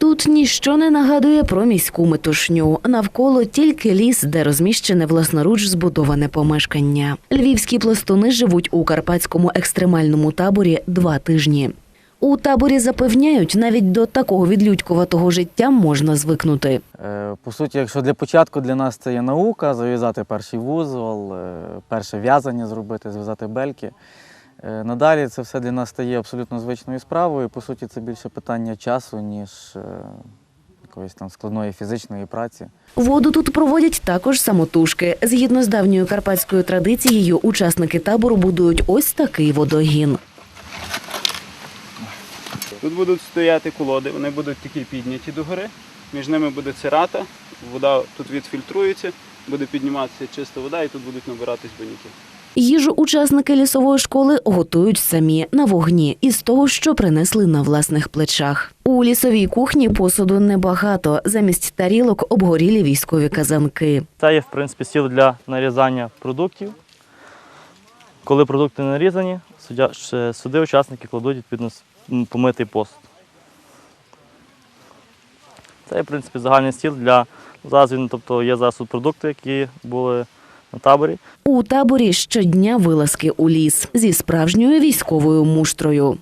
Тут ніщо не нагадує про міську метушню. Навколо тільки ліс, де розміщене власноруч збудоване помешкання. Львівські пластуни живуть у карпатському екстремальному таборі два тижні. У таборі запевняють, навіть до такого відлюдькуватого життя можна звикнути. Е, По суті, якщо для початку для нас це є наука, зав'язати перший вузол, е, перше в'язання зробити, зв'язати бельки. Е, Надалі це все для нас стає абсолютно звичною справою. По суті, це більше питання часу, ніж е, якоїсь там складної фізичної праці. Воду тут проводять також самотужки. Згідно з давньою карпатською традицією, учасники табору будують ось такий водогін. Тут будуть стояти колоди, вони будуть такі підняті догори. Між ними буде цирата, вода тут відфільтрується, буде підніматися чиста вода і тут будуть набиратись баняки. Їжу учасники лісової школи готують самі на вогні із того, що принесли на власних плечах. У лісовій кухні посуду небагато. Замість тарілок обгорілі військові казанки. Це є, в принципі, стіл для нарізання продуктів. Коли продукти нарізані, сюди учасники кладуть відповідно помитий посуд. Це є, в принципі, загальний стіл для він, тобто є зараз продукти, які були на таборі. У таборі щодня вилазки у ліс зі справжньою військовою муштрою.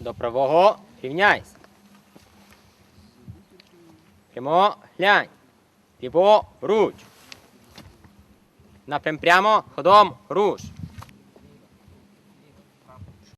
До правого рівняйся. Прямо глянь. Ліво руч. Напрям прямо, ходом руш.